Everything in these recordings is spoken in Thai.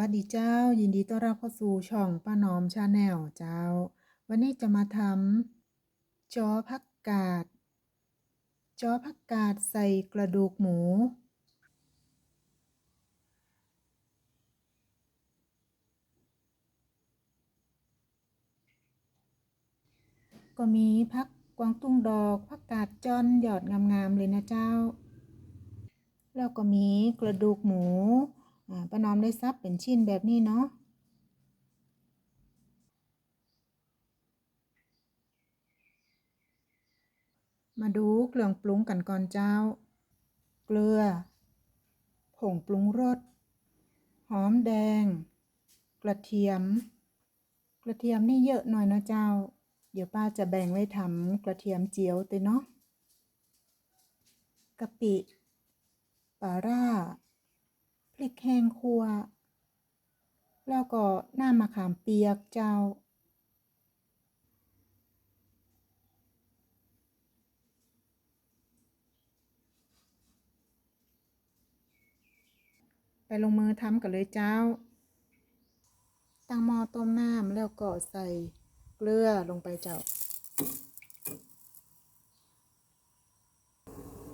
วัสดีเจ้า ยินดีต้อนรับเข้าสู่ช่องป้าน้อมชาแนลเจ้า วันนี้จะมาทำจอผักกาดจอผักกาดใส่กระดูกหมู ก็มีผักกวางตุ้งดอกผักกาดจอนหยอดงามๆเลยนะเจ้า แล้วก็มีกระดูกหมู ป้าน้อมได้ซับเป็นชิ้นแบบนี้เนาะมาดูเครื่องปรุงกันก่อนเจ้า เกลือ ผงปรุงรส หอมแดง กระเทียม กระเทียมนี่เยอะหน่อยนะเจ้า เดี๋ยวป้าจะแบ่งไว้ทำกระเทียมเจียวเตเนาะกะปิปลาร่า พริกแห้งคั่วแล้วก็น้ำมะขามเปียกเจ้า ไปลงมือทำกันเลยเจ้า ตั้งหม้อต้มน้ำแล้วก็ใส่เกลือลงไปเจ้า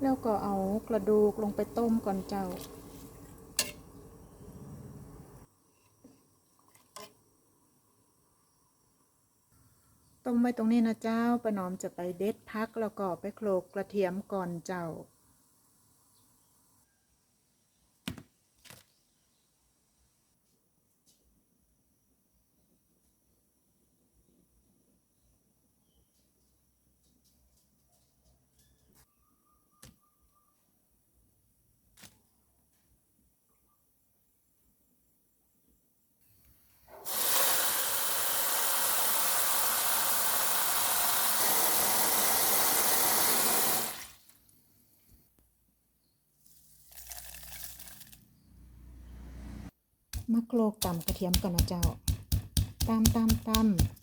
แล้วก็เอากระดูกลงไปต้มก่อนเจ้า มไว้ตรงนี้นะเจ้าประนอมจะไปเด็ดพักแล้วก็ไปโคลกกระเทียมก่อนเจ้า มาโขลกตำกระเทียมก่อนนะเจ้าตำตำตำ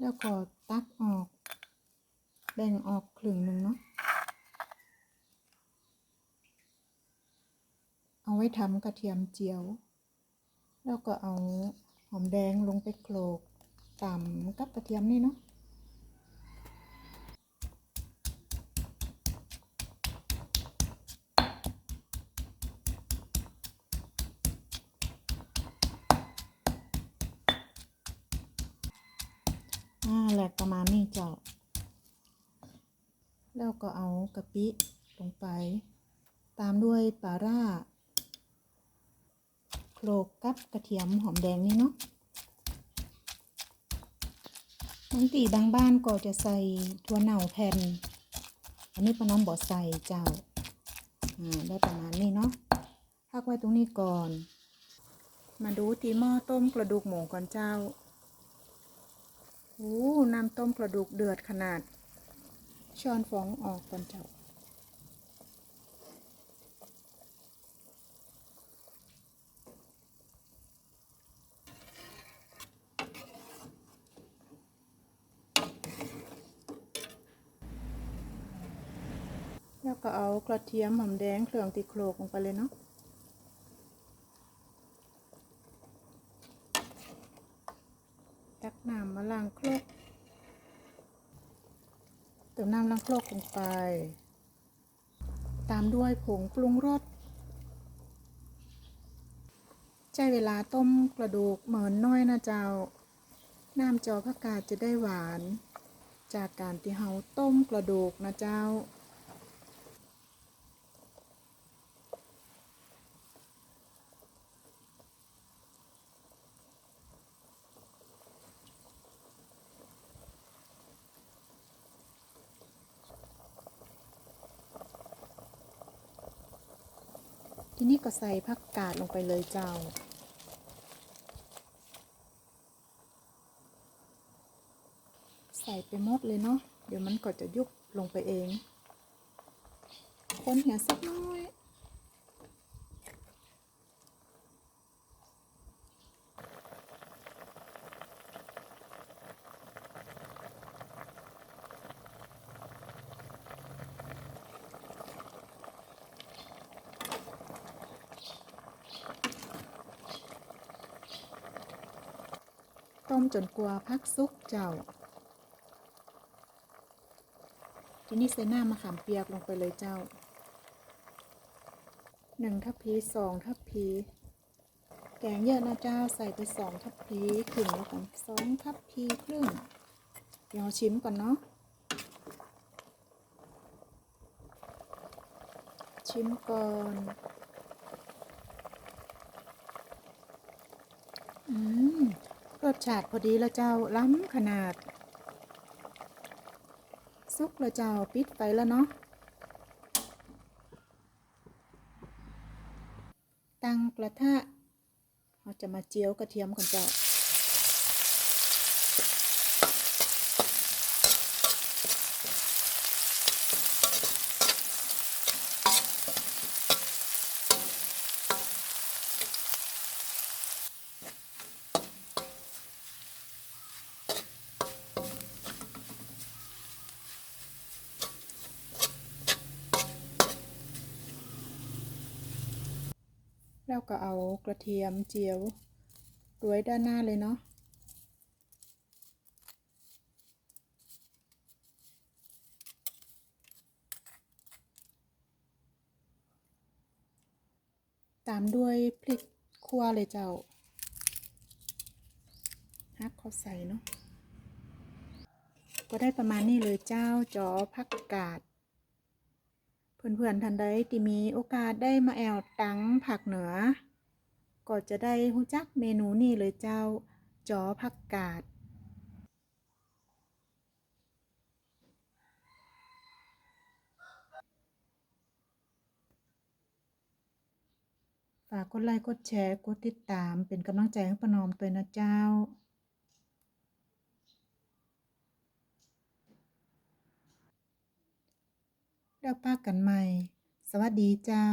แล้วก็ตักออกแบ่งออกครึ่งหนึ่งเนาะเอาไว้ทำกระเทียมเจียว แล้วก็เอาหอมแดงลงไปโขลกตำกับกระเทียมนี่เนาะ อ่าแหลกประมาณนี้เจ้า แล้วก็เอากะปิลงไป ตามด้วยปลาร่าโขลกกับกระเทียมหอมแดงนี่เนาะบางทีบางบ้านก็จะใส่ถั่วเน่าแผ่น อันนี้ป้าน้องบอกใส่เจ้า อ่าได้ประมาณนี้เนาะพักไว้ตรงนี้ก่อน มาดูที่หม้อต้มกระดูกหมูก่อนเจ้า โอ้น้ำต้มกระดูกเดือดขนาด ช้อนฟองออกก่อนเจ้าแล้วก็เอากระเทียมหอมแดงเครื่องติโคลกลงไปเลยเนาะตักน้ำมาล้างโครกเติม น้ำโคลกลงไป ตามด้วยผงปรุงรสใช้เวลาต้มกระดูกเหมือนน้อยนะเจ้า น้ำจอผักกาดจะได้หวาน จากการที่เฮาต้มกระดูกนะเจ้า ทีนี้ก็ใส่ผักกาดลงไปเลยเจ้า ใส่ไปหมดเลยเนาะเดี๋ยวมันก็จะยุบลงไปเอง คนเหี่ยสักน้อย ต้มจนกลัวพักซุกเจ้า ทีนี้ใส่หน้ามะขามเปียกลงไปเลยเจ้าหนึ่งทัพพีสองทัพพี แกงเยอะนะเจ้าใส่ไปสองทัพพีครึ่งแล้วกันสองทัพพีครึ่งเดี๋ยวชิมก่อนเนาะชิมก่อนอืม สชาติพอดีละเจ้าล้ำขนาด ซุกละเจ้าปิดไฟแล้วเนาะตั้งกระทะเราจะมาเจียวกระเทียมก่อนเจ้า แล้วก็เอากระเทียมเจียวด้วยด้านหน้าเลยเนาะตามด้วยพริกขั่วเลยเจ้าฮักเขาใส่เนาะก็ได้ประมาณนี้เลยเจ้าจอผักกาด เพื่อนๆท่านใดที่มีโอกาสได้มาแอวตังผักเหนือ ก็จะได้รู้จักเมนูนี้เลยเจ้าจอผักกาด ฝากกดไลค์กดแชร์ กดติดตามเป็นกำลังใจให้ประนอมตัวนะเจ้า แล้วปากกันใหม่ สวัสดีเจ้า